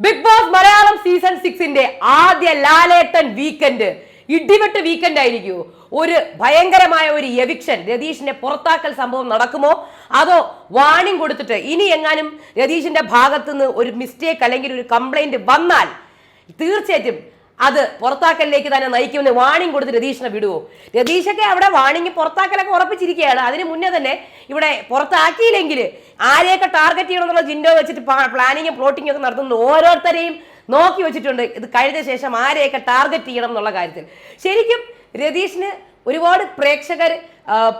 Big boss Malayalam season സിക്സിന്റെ ആദ്യ Lalettan weekend ഇടിവെട്ട് weekend ആയിരിക്കുമോ ഒരു ഭയങ്കരമായ ഒരു എവിക്ഷൻ രതീഷിന്റെ പുറത്താക്കൽ സംഭവം നടക്കുമോ? അതോ വാണിംഗ് കൊടുത്തിട്ട് ഇനി എങ്ങാനും രതീഷിന്റെ ഭാഗത്തുനിന്ന് ഒരു മിസ്റ്റേക്ക് അല്ലെങ്കിൽ ഒരു കംപ്ലൈന്റ് വന്നാൽ തീർച്ചയായിട്ടും അത് പുറത്താക്കലിലേക്ക് തന്നെ നയിക്കുമെന്ന് വാണിംഗ് കൊടുത്ത് രതീഷിനെ വിടുവോ? രതീഷൊക്കെ അവിടെ വാണിംഗ് പുറത്താക്കലൊക്കെ ഉറപ്പിച്ചിരിക്കുകയാണ്. അതിന് മുന്നേ തന്നെ ഇവിടെ പുറത്താക്കിയില്ലെങ്കിൽ ആരെയൊക്കെ ടാർഗറ്റ് ചെയ്യണം എന്നുള്ള ജിൻഡോ വെച്ചിട്ട് പ്ലാനിങ്ങും പ്ലോട്ടിങ്ങും ഒക്കെ നടത്തുന്ന ഓരോരുത്തരെയും നോക്കി വെച്ചിട്ടുണ്ട്. ഇത് കഴിഞ്ഞ ശേഷം ആരെയൊക്കെ ടാർഗറ്റ് ചെയ്യണം എന്നുള്ള കാര്യത്തിൽ. ശരിക്കും രതീഷിന് ഒരുപാട് പ്രേക്ഷകർ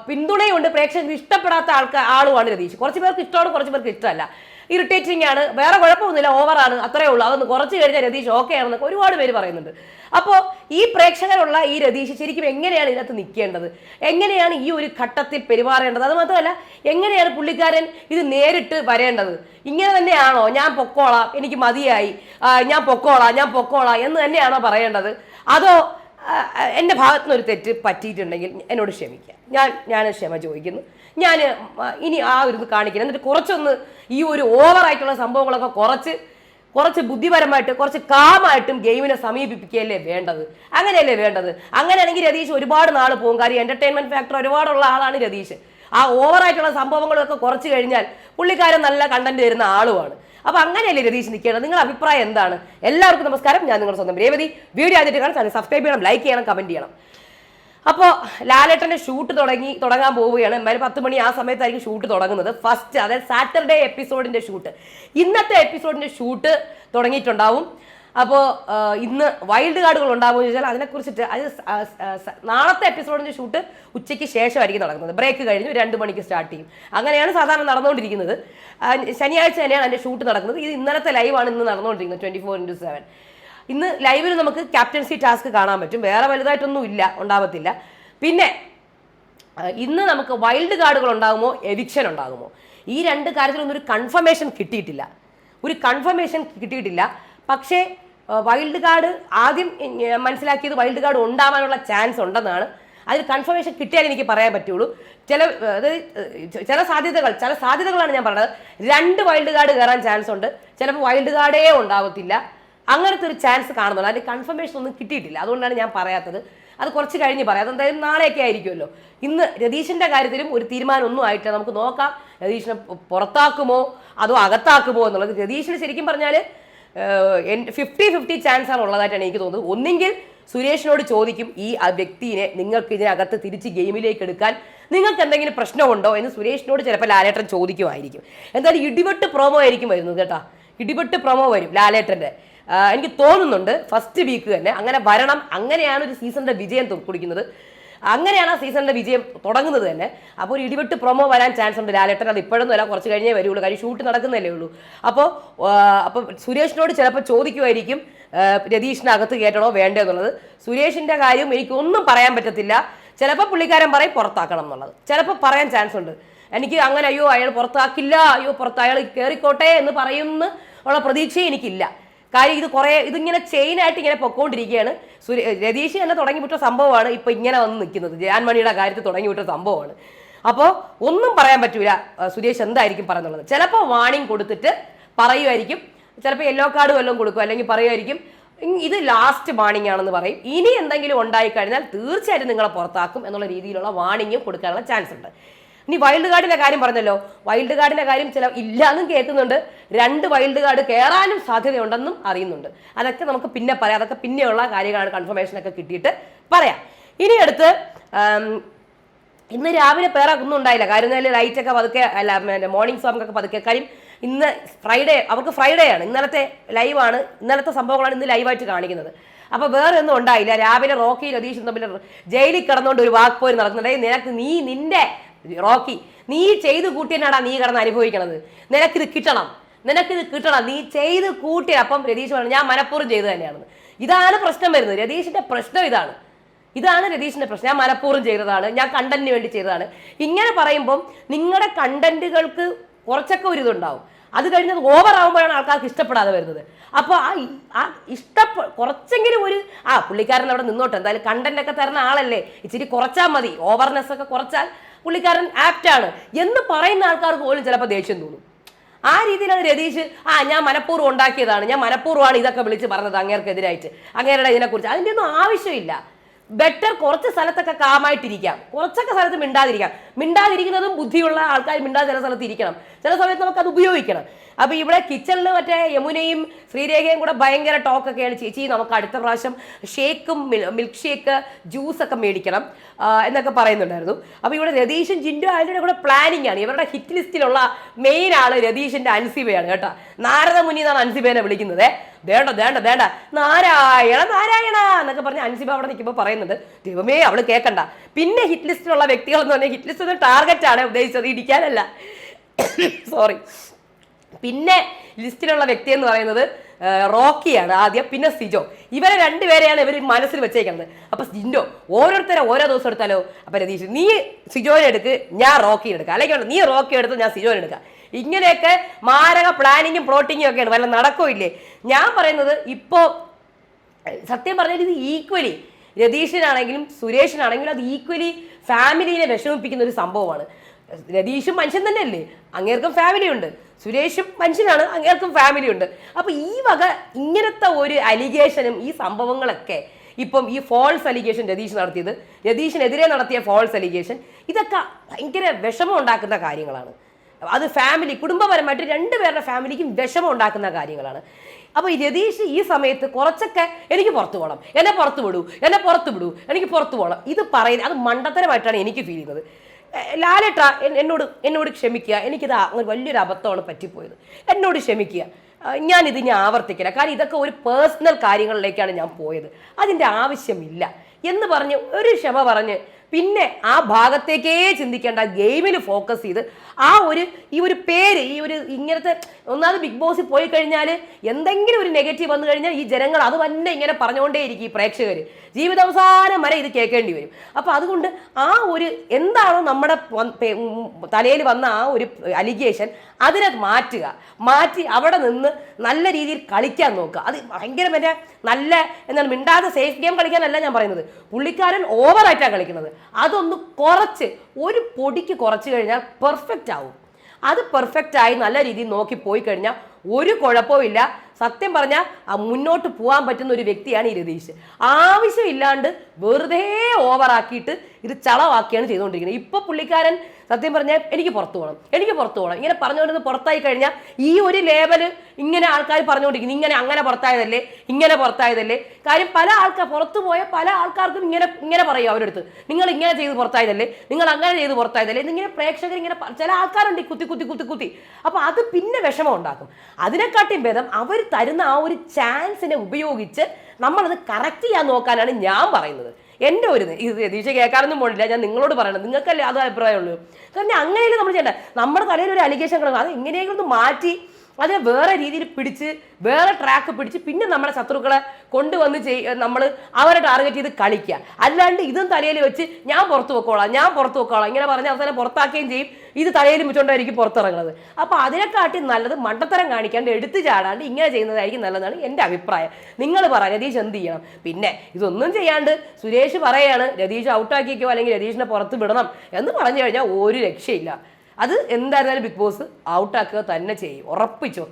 പിന്തുണയുണ്ട്. പ്രേക്ഷകർ ഇഷ്ടപ്പെടാത്ത ആൾക്കാർ ആളുമാണ് രതീഷ്. കുറച്ച് പേർക്ക് ഇഷ്ടമാണ് കുറച്ച് പേർക്ക് ഇഷ്ടമല്ല. ഇറിറ്റേറ്റിംഗ് ആണ്. വേറെ കുഴപ്പമൊന്നുമില്ല. ഓവറാണ് അത്രേ ഉള്ളൂ. അതൊന്ന് കുറച്ച് കഴിഞ്ഞാൽ രതീഷ് ഓക്കെ ആണെന്നൊക്കെ ഒരുപാട് പേര് പറയുന്നുണ്ട്. അപ്പോൾ ഈ പ്രേക്ഷകരുള്ള ഈ രതീഷ് ശരിക്കും എങ്ങനെയാണ് ഇതിനകത്ത് നിൽക്കേണ്ടത്? എങ്ങനെയാണ് ഈ ഒരു ഘട്ടത്തിൽ പെരുമാറേണ്ടത്? അത് മാത്രമല്ല എങ്ങനെയാണ് പുള്ളിക്കാരൻ ഇത് നേരിട്ട് വരേണ്ടത്? ഇങ്ങനെ തന്നെയാണോ? ഞാൻ പൊക്കോളാം. എനിക്ക് മതിയായി. ഞാൻ പൊക്കോളാം. ഞാൻ പൊക്കോളാം എന്ന് തന്നെയാണോ പറയേണ്ടത്? അതോ എന്റെ ഭാഗത്തു നിന്ന് ഒരു തെറ്റ് പറ്റിയിട്ടുണ്ടെങ്കിൽ എന്നോട് ക്ഷമിക്കുക. ഞാൻ ഞാൻ ക്ഷമ ചോദിക്കുന്നു. ഞാൻ ഇനി ആ ഒരു ഇത് കാണിക്കണം. എന്നിട്ട് കുറച്ചൊന്ന് ഈ ഒരു ഓവറായിട്ടുള്ള സംഭവങ്ങളൊക്കെ കുറച്ച് കുറച്ച് ബുദ്ധിപരമായിട്ട് കുറച്ച് കാമായിട്ടും ഗെയിമിനെ സമീപിപ്പിക്കുകയല്ലേ വേണ്ടത്? അങ്ങനെയല്ലേ വേണ്ടത്? അങ്ങനെയാണെങ്കിൽ രതീഷ് ഒരുപാട് നാൾ പോകും. കാര്യം എന്റർടൈൻമെന്റ് ഫാക്ടർ ഒരുപാടുള്ള ആളാണ് രതീഷ്. ആ ഓവറായിട്ടുള്ള സംഭവങ്ങളൊക്കെ കുറച്ച് കഴിഞ്ഞാൽ പുള്ളിക്കാരൻ നല്ല കണ്ടന്റ് തരുന്ന ആളുമാണ്. അപ്പൊ അങ്ങനെയല്ലേ രതീഷ് നിൽക്കേണ്ടത്? നിങ്ങളുടെ അഭിപ്രായം എന്താണ്? എല്ലാവർക്കും നമസ്കാരം. ഞാൻ നിങ്ങളുടെ സ്വന്തം രേവതി. വീഡിയോ ആദ്യമായിട്ട് കാണാൻ സബ്സ്ക്രൈബ് ചെയ്യണം ലൈക്ക് ചെയ്യണം കമന്റ് ചെയ്യണം. അപ്പോൾ ലാലേട്ടന്റെ ഷൂട്ട് തുടങ്ങി തുടങ്ങാൻ പോവുകയാണ്. എന്തായാലും പത്ത് മണി ആ സമയത്തായിരിക്കും ഷൂട്ട് തുടങ്ങുന്നത്. ഫസ്റ്റ് അതായത് സാറ്റർഡേ എപ്പിസോഡിന്റെ ഷൂട്ട് ഇന്നത്തെ എപ്പിസോഡിന്റെ ഷൂട്ട് തുടങ്ങിയിട്ടുണ്ടാവും. അപ്പോൾ ഇന്ന് വൈൽഡ് കാർഡുകൾ ഉണ്ടാവുമെന്ന് ചോദിച്ചാൽ അതിനെക്കുറിച്ചിട്ട് അത് നാളത്തെ എപ്പിസോഡിന്റെ ഷൂട്ട് ഉച്ചയ്ക്ക് ശേഷമായിരിക്കും നടക്കുന്നത്. ബ്രേക്ക് കഴിഞ്ഞ് രണ്ട് മണിക്ക് സ്റ്റാർട്ട് ചെയ്യും. അങ്ങനെയാണ് സാധാരണ നടന്നുകൊണ്ടിരിക്കുന്നത്. ശനിയാഴ്ച തന്നെയാണ് അതിന്റെ ഷൂട്ട് നടക്കുന്നത്. ഇത് ഇന്നലത്തെ ലൈവാണ് ഇന്ന് നടന്നുകൊണ്ടിരിക്കുന്നത് ട്വന്റി ഫോർ ഇന്റു സെവൻ ഇന്ന് ലൈവിൽ നമുക്ക് ക്യാപ്റ്റൻസി ടാസ്ക് കാണാൻ പറ്റും. വേറെ വലുതായിട്ടൊന്നും ഇല്ല ഉണ്ടാവത്തില്ല. പിന്നെ ഇന്ന് നമുക്ക് വൈൽഡ് കാർഡുകൾ ഉണ്ടാകുമോ എവിക്ഷൻ ഉണ്ടാകുമോ? ഈ രണ്ട് കാര്യത്തിലൊന്നും ഒരു കൺഫർമേഷൻ കിട്ടിയിട്ടില്ല. ഒരു കൺഫർമേഷൻ കിട്ടിയിട്ടില്ല. പക്ഷേ വൈൽഡ് കാർഡ് ആദ്യം മനസ്സിലാക്കിയത് വൈൽഡ് കാർഡ് ഉണ്ടാവാനുള്ള ചാൻസ് ഉണ്ടെന്നാണ്. അതിൽ കൺഫർമേഷൻ കിട്ടിയാൽ എനിക്ക് പറയാൻ പറ്റുള്ളൂ. ചില അതായത് ചില സാധ്യതകൾ ചില സാധ്യതകളാണ് ഞാൻ പറഞ്ഞത്. രണ്ട് വൈൽഡ് കാർഡ് കയറാൻ ചാൻസ് ഉണ്ട്. ചിലപ്പോൾ വൈൽഡ് കാർഡേ ഉണ്ടാവത്തില്ല. അങ്ങനത്തെ ഒരു ചാൻസ് കാണുന്നുള്ളൂ അതിന്റെ കൺഫർമേഷൻ ഒന്നും കിട്ടിയിട്ടില്ല. അതുകൊണ്ടാണ് ഞാൻ പറയാത്തത്. അത് കുറച്ച് കഴിഞ്ഞ് പറയാം. അതെന്തായാലും നാളെയൊക്കെ ആയിരിക്കുമല്ലോ. ഇന്ന് രതീഷിന്റെ കാര്യത്തിലും ഒരു തീരുമാനം ഒന്നും ആയിട്ട് നമുക്ക് നോക്കാം. രതീഷിനെ പുറത്താക്കുമോ? അതോ അകത്താക്കുമോ എന്നുള്ളത്. രതീഷിന് ശരിക്കും പറഞ്ഞാൽ ഫിഫ്റ്റി ഫിഫ്റ്റി ചാൻസ് ആണ് ഉള്ളതായിട്ടാണ് എനിക്ക് തോന്നുന്നത്. ഒന്നെങ്കിൽ സുരേഷിനോട് ചോദിക്കും ഈ വ്യക്തിയെ നിങ്ങൾക്ക് ഇതിനകത്ത് തിരിച്ച് ഗെയിമിലേക്ക് എടുക്കാൻ നിങ്ങൾക്ക് എന്തെങ്കിലും പ്രശ്നമുണ്ടോ എന്ന് സുരേഷിനോട് ചിലപ്പോൾ ലാലേട്ടൻ ചോദിക്കുമായിരിക്കും. എന്തായാലും ഇടിവെട്ട് പ്രോമോ ആയിരിക്കും വരുന്നത് കേട്ടോ. ഇടിവെട്ട് പ്രൊമോ വരും ലാലേട്ടന്റെ. എനിക്ക് തോന്നുന്നുണ്ട് ഫസ്റ്റ് വീക്ക് തന്നെ. അങ്ങനെ വരണം. അങ്ങനെയാണ് ഒരു സീസണിന്റെ വിജയം കുടിക്കുന്നത് അങ്ങനെയാണ് ആ സീസണിന്റെ വിജയം തുടങ്ങുന്നത് തന്നെ. അപ്പോൾ ഒരു ഇടിവെട്ട് പ്രൊമോ വരാൻ ചാൻസ് ഉണ്ട്. ലാലേട്ടൻ അത് ഇപ്പോഴൊന്നും അല്ല കുറച്ച് കഴിഞ്ഞേ വരുള്ളൂ. കാര്യം ഷൂട്ട് നടക്കുന്നതല്ലേ ഉള്ളൂ. അപ്പോൾ അപ്പോൾ സുരേഷിനോട് ചിലപ്പോൾ ചോദിക്കുമായിരിക്കും രതീഷിനകത്ത് കയറ്റണോ വേണ്ടോ എന്നുള്ളത്. സുരേഷിന്റെ കാര്യം എനിക്കൊന്നും പറയാൻ പറ്റത്തില്ല. ചിലപ്പോൾ പുള്ളിക്കാരൻ പറയും പുറത്താക്കണം എന്നുള്ളത്. ചിലപ്പോൾ പറയാൻ ചാൻസ് ഉണ്ട്. എനിക്ക് അങ്ങനെ അയ്യോ അയാൾ പുറത്താക്കില്ല അയ്യോ പുറത്ത് അയാൾ കയറിക്കോട്ടെ എന്ന് പറയുമെന്ന് ഉള്ള പ്രതീക്ഷ എനിക്കില്ല. കാര്യം ഇത് കുറേ ഇതിങ്ങനെ ചെയിൻ ആയിട്ട് ഇങ്ങനെ പൊക്കോണ്ടിരിക്കുകയാണ്. രതീഷ് തന്നെ തുടങ്ങി വിട്ട സംഭവമാണ് ഇപ്പൊ ഇങ്ങനെ വന്ന് നിൽക്കുന്നത്. ജയാൻമണിയുടെ കാര്യത്തിൽ തുടങ്ങി വിട്ട സംഭവമാണ്. അപ്പോൾ ഒന്നും പറയാൻ പറ്റൂല. സുരേഷ് എന്തായിരിക്കും പറയുന്നുള്ളത് ചിലപ്പോൾ വാണിംഗ് കൊടുത്തിട്ട് പറയുമായിരിക്കും. ചിലപ്പോൾ യെല്ലോ കാർഡ് വല്ലതും കൊടുക്കും. അല്ലെങ്കിൽ പറയുമായിരിക്കും "ഇ- ഇത് ലാസ്റ്റ് വാണിംഗ് ആണെന്ന് പറയും. ഇനി എന്തെങ്കിലും ഉണ്ടായി കഴിഞ്ഞാൽ തീർച്ചയായിട്ടും നിങ്ങളെ പുറത്താക്കും എന്നുള്ള രീതിയിലുള്ള വാണിംഗും കൊടുക്കാനുള്ള ചാൻസ് ഉണ്ട്. ഇനി വൈൽഡ് കാർഡിന്റെ കാര്യം പറഞ്ഞല്ലോ. വൈൽഡ് കാർഡിന്റെ കാര്യം ചില ഇല്ലാന്നും കേൾക്കുന്നുണ്ട്. രണ്ട് വൈൽഡ് കാർഡ് കയറാനും സാധ്യതയുണ്ടെന്നും അറിയുന്നുണ്ട്. അതൊക്കെ നമുക്ക് പിന്നെ പറയാം. അതൊക്കെ പിന്നെയുള്ള കാര്യങ്ങളാണ് കൺഫർമേഷൻ ഒക്കെ കിട്ടിയിട്ട് പറയാം. ഇനി അടുത്ത് ഇന്ന് രാവിലെ പേറ ഒന്നും ഉണ്ടായില്ല. കാര്യം ലൈറ്റ് ഒക്കെ പതുക്കെ അല്ല മോർണിംഗ് സോങ് ഒക്കെ പതുക്കെ കാര്യം. ഇന്ന് ഫ്രൈഡേ അവർക്ക് ഫ്രൈഡേ ആണ്. ഇന്നലത്തെ ലൈവാണ് ഇന്നലത്തെ സംഭവങ്ങളാണ് ഇന്ന് ലൈവായിട്ട് കാണിക്കുന്നത്. അപ്പൊ വേറെ ഒന്നും ഉണ്ടായില്ല. രാവിലെ റോക്കി രതീഷും തമ്മിൽ ജയിലിൽ കിടന്നുകൊണ്ട് ഒരു വാക്ക് പോയി നടക്കുന്നുണ്ടായി "ഏയ് നിനക്ക് നീ നിന്റെ റോക്കി നീ ചെയ്ത് കൂട്ടിയനാടാ നീ കിടന്ന് അനുഭവിക്കണത്. നിനക്കിത് കിട്ടണം. നിനക്കിത് കിട്ടണം. നീ ചെയ്ത് കൂട്ടിയ. അപ്പം രതീഷ് പറഞ്ഞു ഞാൻ മനഃപൂർവം ചെയ്തു തന്നെയാണ് ഇതാണ് പ്രശ്നം വരുന്നത്. രതീഷിന്റെ പ്രശ്നം ഇതാണ്. ഇതാണ് രതീഷിന്റെ പ്രശ്നം. ഞാൻ മനഃപൂർവം ചെയ്തതാണ്. ഞാൻ കണ്ടന്റിന് വേണ്ടി ചെയ്തതാണ്. ഇങ്ങനെ പറയുമ്പം നിങ്ങളുടെ കണ്ടന്റുകൾക്ക് കുറച്ചൊക്കെ ഒരു ഇതുണ്ടാവും. അത് കഴിഞ്ഞത് ഓവർ ആകുമ്പോഴാണ് ആൾക്കാർക്ക് ഇഷ്ടപ്പെടാതെ വരുന്നത്. അപ്പോൾ ആ ആ ഇഷ്ടപ്പെ കുറച്ചെങ്കിലും ഒരു ആ പുള്ളിക്കാരൻ അവിടെ നിന്നോട്ടെ. എന്തായാലും കണ്ടന്റ് ഒക്കെ തരുന്ന ആളല്ലേ. ഇച്ചിരി കുറച്ചാൽ മതി. ഓവർനെസ് ഒക്കെ കുറച്ചാൽ പുള്ളിക്കാരൻ ആപ്റ്റ് ആണ് എന്ന് പറയുന്ന ആൾക്കാർക്ക് പോലും ചിലപ്പോൾ ദേഷ്യം തോന്നും. ആ രീതിയിലാണ് രതീഷ് ആ ഞാൻ മനഃപൂർവം ഉണ്ടാക്കിയതാണ് ഞാൻ മനഃപൂർവമാണ് ഇതൊക്കെ വിളിച്ച് പറഞ്ഞത് അങ്ങേർക്കെതിരായിട്ട്. അങ്ങേരുടെ ഇതിനെക്കുറിച്ച് അതിന്റെ ഒന്നും ആവശ്യമില്ല. ബെറ്റർ കുറച്ച് സ്ഥലത്തൊക്കെ കാമായിട്ടിരിക്കാം. കുറച്ചൊക്കെ സ്ഥലത്ത് മിണ്ടാതിരിക്കാം. മിണ്ടാതിരിക്കുന്നതും ബുദ്ധിയുള്ള ആൾക്കാർ മിണ്ടാതെ ചില സ്ഥലത്ത് ഇരിക്കണം. ചില സമയത്ത് നമുക്ക് അത് ഉപയോഗിക്കണം. അപ്പൊ ഇവിടെ കിച്ചണിൽ മറ്റേ യമുനയും ശ്രീരേഖയും കൂടെ ഭയങ്കര ടോക്കൊക്കെയാണ് ചേച്ചി നമുക്ക് അടുത്ത പ്രാവശ്യം ഷേക്കും മിൽക്ക് ഷേക്ക് ജ്യൂസ് ഒക്കെ മേടിക്കണം എന്നൊക്കെ പറയുന്നുണ്ടായിരുന്നു. അപ്പൊ ഇവിടെ രതീഷും ജിൻഡോ ആൻഡിയുടെ കൂടെ പ്ലാനിങ് ആണ്. ഇവരുടെ ഹിറ്റ് ലിസ്റ്റിലുള്ള മെയിൻ ആൾ രതീഷിന്റെ അൻസിബയാണ് കേട്ടോ. നാരദ മുനി എന്നാണ് അൻസിബേനെ വിളിക്കുന്നത്. ദേണ്ട ദേണ്ട ദേണ്ട. നാരായണ നാരായണ എന്നൊക്കെ പറഞ്ഞ് അൻസിബ അവിടെ നിൽക്കുമ്പോൾ പറയുന്നുണ്ട് ദൈവമേ അവൾ കേൾക്കണ്ട പിന്നെ ഹിറ്റ് ലിസ്റ്റിലുള്ള വ്യക്തികൾ എന്ന് പറഞ്ഞാൽ ഹിറ്റ് ലിസ്റ്റ് ടാർഗറ്റ് ടാർഗറ്റാണ് ഉദ്ദേശിച്ചത് ഇടിക്കാനല്ല. സോറി പിന്നെ ലിസ്റ്റിലുള്ള വ്യക്തി എന്ന് പറയുന്നത് റോക്കിയാണ് ആദ്യം പിന്നെ സിജോ. ഇവരെ രണ്ടുപേരെയാണ് ഇവർ മനസ്സിൽ വെച്ചേക്കുന്നത്. അപ്പൊ ജിൻഡോ ഓരോരുത്തരെ ഓരോ ദിവസം എടുത്താലോ? അപ്പൊ രതീഷ് നീ സിജോനെ എടുക്ക് ഞാൻ റോക്കി എടുക്കുക അല്ലെങ്കിൽ നീ റോക്കി എടുത്ത് ഞാൻ സിജോനെ എടുക്കാം. ഇങ്ങനെയൊക്കെ മാരക പ്ലാനിങ്ങും പ്ലോട്ടിങ്ങും ഒക്കെയാണ്. വല്ല നടക്കില്ലേ ഞാൻ പറയുന്നത് ഇപ്പോ സത്യം പറഞ്ഞാൽ ഇത് ഈക്വലി രതീഷിനാണെങ്കിലും സുരേഷിനാണെങ്കിലും അത് ഈക്വലി ഫാമിലിയെ വിഷമിപ്പിക്കുന്ന ഒരു സംഭവമാണ്. രതീഷും മനുഷ്യൻ തന്നെയല്ലേ? അങ്ങേർക്കും ഫാമിലി ഉണ്ട്. സുരേഷും മനുഷ്യനാണ് അങ്ങേർക്കും ഫാമിലി ഉണ്ട്. അപ്പൊ ഈ വക ഇങ്ങനത്തെ ഒരു അലിഗേഷനും ഈ സംഭവങ്ങളൊക്കെ ഇപ്പം ഈ ഫോൾസ് അലിഗേഷൻ രതീഷ് നടത്തിയത് രതീഷിനെതിരെ നടത്തിയ ഫോൾസ് അലിഗേഷൻ ഇതൊക്കെ ഭയങ്കര വിഷമം ഉണ്ടാക്കുന്ന കാര്യങ്ങളാണ്. അത് ഫാമിലി കുടുംബപരമായിട്ട് രണ്ടുപേരുടെ ഫാമിലിക്കും വിഷമം ഉണ്ടാക്കുന്ന കാര്യങ്ങളാണ്. അപ്പോൾ ഈ രതീഷ് ഈ സമയത്ത് കുറച്ചൊക്കെ എനിക്ക് പുറത്തു പോകണം എന്നെ പുറത്തു വിടൂ എന്നെ പുറത്തു വിടൂ എനിക്ക് പുറത്തു പോകണം ഇത് പറയുന്നത് അത് മണ്ടത്തരമായിട്ടാണ് എനിക്ക് ഫീൽ ചെയ്യുന്നത്. ലാലേട്ടാ എന്നോട് എന്നോട് ക്ഷമിക്കുക. എനിക്കിത് വലിയൊരു അബദ്ധമാണ് പറ്റിപ്പോയത്. എന്നോട് ക്ഷമിക്കുക. ഞാനിത് ഇനി ആവർത്തിക്കില്ല. കാരണം ഇതൊക്കെ ഒരു പേഴ്സണൽ കാര്യങ്ങളിലേക്കാണ് ഞാൻ പോയത്. അതിന്റെ ആവശ്യമില്ല. എന്ന് പറഞ്ഞ് ഒരു ക്ഷമ പറഞ്ഞ് പിന്നെ ആ ഭാഗത്തേക്കേ ചിന്തിക്കേണ്ട ഗെയിമിൽ ഫോക്കസ് ചെയ്ത് ആ ഒരു ഈ ഒരു പേര് ഈ ഒരു ഇങ്ങനത്തെ ഒന്നാമത് ബിഗ് ബോസിൽ പോയി കഴിഞ്ഞാൽ എന്തെങ്കിലും ഒരു നെഗറ്റീവ് വന്നു കഴിഞ്ഞാൽ ഈ ജനങ്ങൾ അത് തന്നെ ഇങ്ങനെ പറഞ്ഞുകൊണ്ടേയിരിക്കും ഈ പ്രേക്ഷകർ ജീവിതാവസാനം വരെ ഇത് കേൾക്കേണ്ടി വരും. അപ്പോൾ അതുകൊണ്ട് ആ ഒരു എന്താണോ നമ്മുടെ തലയിൽ വന്ന ആ ഒരു അലിഗേഷൻ അതിനെ മാറ്റുക. മാറ്റി അവിടെ നിന്ന് നല്ല രീതിയിൽ കളിക്കാൻ നോക്കുക. അത് ഭയങ്കര മറ്റേ നല്ല എന്താണ് മിണ്ടാതെ സേഫ് ഗെയിം കളിക്കാനല്ല ഞാൻ പറയുന്നത്. പുള്ളിക്കാരൻ ഓവറായിട്ടാണ് കളിക്കുന്നത്. അതൊന്ന് കുറച്ച് ഒരു പൊടിക്ക് കുറച്ച് കഴിഞ്ഞാൽ പെർഫെക്റ്റ് ആവും. അത് പെർഫെക്റ്റ് ആയി നല്ല രീതിയിൽ നോക്കി പോയി കഴിഞ്ഞാൽ ഒരു കുഴപ്പമില്ല സത്യം പറഞ്ഞാൽ മുന്നോട്ട് പോകാൻ പറ്റുന്ന ഒരു വ്യക്തിയാണ് ഈ രതീഷ്. ആവശ്യമില്ലാണ്ട് വെറുതെ ഓവറാക്കിയിട്ട് ഇത് ചളവാക്കിയാണ് ചെയ്തുകൊണ്ടിരിക്കുന്നത്. ഇപ്പോൾ പുള്ളിക്കാരൻ സത്യം പറഞ്ഞാൽ എനിക്ക് പുറത്തു പോകണം എനിക്ക് പുറത്തു പോകണം ഇങ്ങനെ പറഞ്ഞുകൊണ്ടിരുന്ന് പുറത്തായി കഴിഞ്ഞാൽ ഈ ഒരു ലേബൽ ഇങ്ങനെ ആൾക്കാർ പറഞ്ഞുകൊണ്ടിരിക്കുന്നു. ഇങ്ങനെ അങ്ങനെ പുറത്തായതല്ലേ? ഇങ്ങനെ പുറത്തായതല്ലേ? കാര്യം പല ആൾക്കാർ പുറത്തു പോയ പല ആൾക്കാർക്കും ഇങ്ങനെ ഇങ്ങനെ പറയും അവരെടുത്ത്. നിങ്ങൾ ഇങ്ങനെ ചെയ്ത് പുറത്തായതല്ലേ? നിങ്ങൾ അങ്ങനെ ചെയ്ത് പുറത്തായതല്ലേ? എന്നിങ്ങനെ പ്രേക്ഷകർ ഇങ്ങനെ ചില ആൾക്കാരുണ്ട് കുത്തി കുത്തി കുത്തി കുത്തി. അപ്പോൾ അത് പിന്നെ വിഷമം ഉണ്ടാക്കും. അതിനെക്കാട്ടിയും ഭേദം അവർ തരുന്ന ആ ഒരു ചാൻസിനെ ഉപയോഗിച്ച് നമ്മളത് കറക്റ്റ് ചെയ്യാൻ നോക്കാനാണ് ഞാൻ പറയുന്നത്. എന്റെ ഒരു ഇത് ദീക്ഷ കേൾക്കാനൊന്നും പോണില്ല. ഞാൻ നിങ്ങളോട് പറയണം. നിങ്ങൾക്കല്ലേ അത് അഭിപ്രായമുള്ളൂ. കാരണം അങ്ങനെയല്ലേ നമ്മൾ ചെയ്യേണ്ടത്? നമ്മുടെ തലയിൽ ഒരു അലിഗേഷൻ കിടക്കും അത് എങ്ങനെയെങ്കിലും ഒന്ന് മാറ്റി അതിനെ വേറെ രീതിയിൽ പിടിച്ച് വേറെ ട്രാക്ക് പിടിച്ച് പിന്നെ നമ്മുടെ ശത്രുക്കളെ കൊണ്ടുവന്ന് ചെയ് നമ്മൾ അവരെ ടാർഗറ്റ് ചെയ്ത് കളിക്കുക അല്ലാണ്ട് ഇതും തലയിൽ വെച്ച് ഞാൻ പുറത്ത് വെക്കോളാം ഞാൻ പുറത്ത് വെക്കോളാം ഇങ്ങനെ പറഞ്ഞ് അവസാനം പുറത്താക്കുകയും ചെയ്യും. ഇത് തലയിൽ വെച്ചുകൊണ്ടായിരിക്കും പുറത്തിറങ്ങുന്നത്. അപ്പോൾ അതിനെക്കാട്ടി നല്ലത് മണ്ടത്തരം കാണിക്കാണ്ട് എടുത്തു ചാടാണ്ട് ഇങ്ങനെ ചെയ്യുന്നതായിരിക്കും നല്ലതാണ് എന്റെ അഭിപ്രായം. നിങ്ങൾ പറ രതീഷ് എന്ത് ചെയ്യണം? പിന്നെ ഇതൊന്നും ചെയ്യാണ്ട് സുരേഷ് പറയാണ് രതീഷ് ഔട്ടാക്കിക്കോ അല്ലെങ്കിൽ രതീഷിനെ പുറത്ത് വിടണം എന്ന് പറഞ്ഞു കഴിഞ്ഞാൽ ഒരു രക്ഷയില്ല. അത് എന്തായിരുന്നാലും ബിഗ് ബോസ് ഔട്ടാക്കുക തന്നെ ചെയ്യും ഉറപ്പിച്ചു.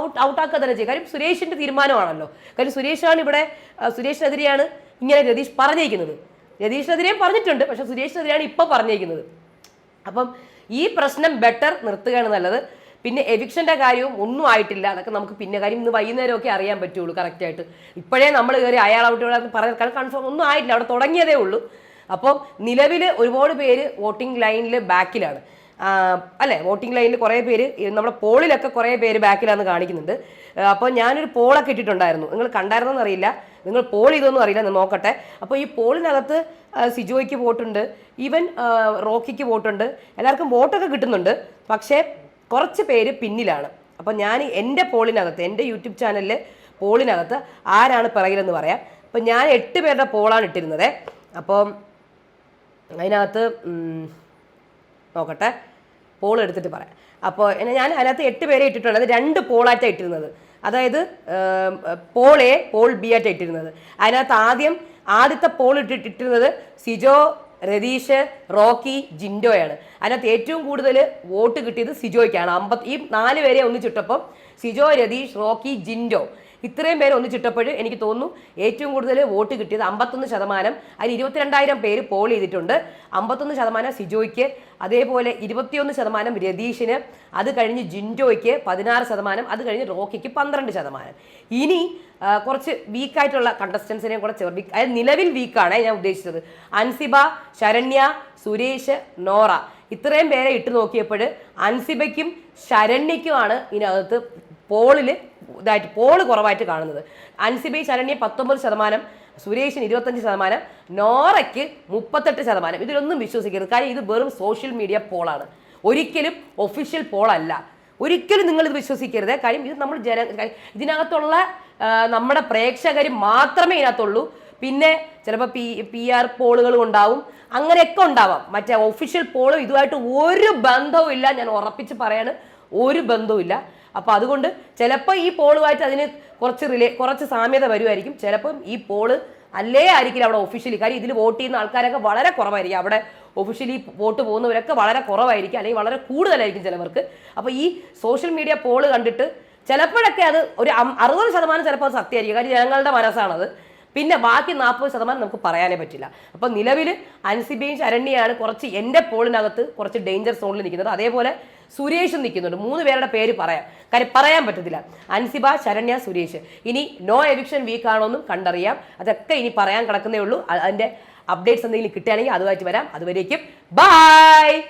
ഔട്ട് ഔട്ടാക്കുക തന്നെ ചെയ്യും. കാര്യം സുരേഷിന്റെ തീരുമാനമാണല്ലോ. കാര്യം സുരേഷാണ് ഇവിടെ സുരേഷിനെതിരെയാണ് ഇങ്ങനെ രതീഷ് പറഞ്ഞിരിക്കുന്നത്. രതീഷിനെതിരെയും പറഞ്ഞിട്ടുണ്ട് പക്ഷെ സുരേഷിനെതിരെയാണ് ഇപ്പോൾ പറഞ്ഞിരിക്കുന്നത്. അപ്പം ഈ പ്രശ്നം ബെറ്റർ നിർത്തുകയാണ് നല്ലത്. പിന്നെ എവിക്ഷന്റെ കാര്യവും ഒന്നും ആയിട്ടില്ല. അതൊക്കെ നമുക്ക് പിന്നെ കാര്യം ഇന്ന് വൈകുന്നേരമൊക്കെ അറിയാൻ പറ്റുള്ളൂ കറക്റ്റായിട്ട് ഇപ്പോഴേ നമ്മൾ കയറി അയാൾ ഔട്ട് പറഞ്ഞ കൺഫേം ഒന്നും ആയിട്ടില്ല. അവിടെ തുടങ്ങിയതേ ഉള്ളൂ. അപ്പം നിലവിൽ ഒരുപാട് പേര് വോട്ടിംഗ് ലൈനിൽ ബാക്കിലാണ് അല്ലെ വോട്ടിംഗ് ലൈനിൽ കുറേ പേര് നമ്മുടെ പോളിലൊക്കെ കുറേ പേര് ബാക്കിലാന്ന് കാണിക്കുന്നുണ്ട്. അപ്പോൾ ഞാനൊരു പോളൊക്കെ ഇട്ടിട്ടുണ്ടായിരുന്നു. നിങ്ങൾ കണ്ടായിരുന്നോന്ന് അറിയില്ല. നിങ്ങൾ പോൾ ഇതൊന്നും അറിയില്ല നോക്കട്ടെ. അപ്പോൾ ഈ പോളിനകത്ത് സിജോയ്ക്ക് വോട്ടുണ്ട്. ഈവൻ റോക്കിക്ക് വോട്ടുണ്ട്. എല്ലാവർക്കും വോട്ടൊക്കെ കിട്ടുന്നുണ്ട്. പക്ഷേ കുറച്ച് പേര് പിന്നിലാണ്. അപ്പോൾ ഞാൻ എന്റെ പോളിനകത്ത് എന്റെ യൂട്യൂബ് ചാനലിൽ പോളിനകത്ത് ആരാണ് പിറകിലെന്ന് പറയാം. അപ്പം ഞാൻ എട്ട് പേരുടെ പോളാണ് ഇട്ടിരുന്നത്. അപ്പം അതിനകത്ത് നോക്കട്ടെ. പോൾ എടുത്തിട്ട് പറയാം. അപ്പോൾ എന്നെ ഞാൻ അതിനകത്ത് എട്ട് പേരെ ഇട്ടിട്ടുണ്ട് അത് രണ്ട് പോളായിട്ടാണ് ഇട്ടിരുന്നത്. അതായത് പോൾ എ പോൾ ബി ആയിട്ടാണ് ഇട്ടിരുന്നത്. അതിനകത്ത് ആദ്യം ആദ്യത്തെ പോൾ ഇട്ടിട്ട് ഇട്ടിരുന്നത് സിജോ രതീഷ് റോക്കി ജിൻഡോയാണ് അതിനകത്ത് ഏറ്റവും കൂടുതൽ വോട്ട് കിട്ടിയത് സിജോയ്ക്കാണ്. അമ്പത്തി ഈ നാല് പേരെ ഒന്നിച്ചിട്ടപ്പം സിജോ രതീഷ് റോക്കി ജിൻഡോ. ഇത്രയും പേര് ഒന്നിച്ചിട്ടപ്പോൾ എനിക്ക് തോന്നുന്നു ഏറ്റവും കൂടുതൽ വോട്ട് കിട്ടിയത് അമ്പത്തൊന്ന് ശതമാനം. അതിൽ ഇരുപത്തിരണ്ടായിരം പേര് പോൾ ചെയ്തിട്ടുണ്ട്. അമ്പത്തൊന്ന് ശതമാനം സിജോയ്ക്ക് അതേപോലെ ഇരുപത്തിയൊന്ന് ശതമാനം രതീഷിന് അത് കഴിഞ്ഞ് ജിൻഡോയ്ക്ക് പതിനാറ് ശതമാനം അത് കഴിഞ്ഞ് റോക്കിക്ക് പന്ത്രണ്ട് ശതമാനം. ഇനി കുറച്ച് വീക്കായിട്ടുള്ള കണ്ടസ്റ്റൻസിനെ കൂടെ ചേർ weak- അതായത് നിലവിൽ വീക്കാണ് ഞാൻ ഉദ്ദേശിച്ചത്. അൻസിബ ശരണ്യ സുരേഷ് നോറ. ഇത്രയും പേരെ ഇട്ട് നോക്കിയപ്പോൾ അൻസിബയ്ക്കും ശരണ്യയ്ക്കുമാണ് ഇതിനകത്ത് പോളിൽ ഇതായിട്ട് പോൾ കുറവായിട്ട് കാണുന്നത്. അൻസിബൈ ശരണ്യ പത്തൊമ്പത് ശതമാനം സുരേഷിന് ഇരുപത്തഞ്ച് ശതമാനം നോറയ്ക്ക് മുപ്പത്തെട്ട് ശതമാനം. ഇതിലൊന്നും വിശ്വസിക്കരുത്. കാര്യം ഇത് വെറും സോഷ്യൽ മീഡിയ പോളാണ്. ഒരിക്കലും ഒഫീഷ്യൽ പോളല്ല. ഒരിക്കലും നിങ്ങൾ ഇത് വിശ്വസിക്കരുത്. കാര്യം ഇത് നമ്മൾ ജന ഇതിനകത്തുള്ള നമ്മുടെ പ്രേക്ഷകർ മാത്രമേ ഇതിനകത്തുള്ളൂ. പിന്നെ ചിലപ്പോൾ പി പി ആർ പോളുകളും ഉണ്ടാവും. അങ്ങനെയൊക്കെ ഉണ്ടാവാം. മറ്റേ ഒഫീഷ്യൽ പോളും ഇതുമായിട്ട് ഒരു ബന്ധവും ഇല്ല ഞാൻ ഉറപ്പിച്ച് പറയാണ് ഒരു ബന്ധവും ഇല്ല അപ്പോൾ അതുകൊണ്ട് ചിലപ്പോൾ ഈ പോളുമായിട്ട് അതിന് കുറച്ച് റിലേ കുറച്ച് സാമ്യത വരുമായിരിക്കും ചിലപ്പം ഈ പോൾ അല്ലേ ആയിരിക്കില്ല അവിടെ ഒഫീഷ്യലി കാര്യം ഇതിൽ വോട്ട് ചെയ്യുന്ന ആൾക്കാരൊക്കെ വളരെ കുറവായിരിക്കും. അവിടെ ഒഫീഷ്യലി വോട്ട് പോകുന്നവരൊക്കെ വളരെ കുറവായിരിക്കും. അല്ലെങ്കിൽ വളരെ കൂടുതലായിരിക്കും ചിലവർക്ക്. അപ്പോൾ ഈ സോഷ്യൽ മീഡിയ പോൾ കണ്ടിട്ട് ചിലപ്പോഴൊക്കെ അത് ഒരു അറുപത് ശതമാനം ചിലപ്പോൾ അത് സത്യമായിരിക്കും. കാര്യം ജനങ്ങളുടെ മനസ്സാണത്. പിന്നെ ബാക്കി നാൽപ്പത് ശതമാനം നമുക്ക് പറയാനേ പറ്റില്ല. അപ്പം നിലവിൽ അൻസിബയും ശരണ്യാണ് കുറച്ച് എന്റെ പോളിനകത്ത് കുറച്ച് ഡേഞ്ചർ സോണിൽ നിൽക്കുന്നത്. അതേപോലെ സുരേഷും നിൽക്കുന്നുണ്ട്. മൂന്ന് പേരുടെ പേര് പറയാം. കാര്യം പറയാൻ പറ്റത്തില്ല. അൻസിബ ശരണ്യ സുരേഷ്. ഇനി നോ എവിക്ഷൻ വീക്ക് ആണോ എന്നും കണ്ടറിയാം. അതൊക്കെ ഇനി പറയാൻ കിടക്കുന്നേ ഉള്ളൂ. അതിന്റെ അപ്ഡേറ്റ്സ് എന്തെങ്കിലും കിട്ടുകയാണെങ്കിൽ അതുമായിട്ട് വരാം. അതുവരേക്കും ബൈ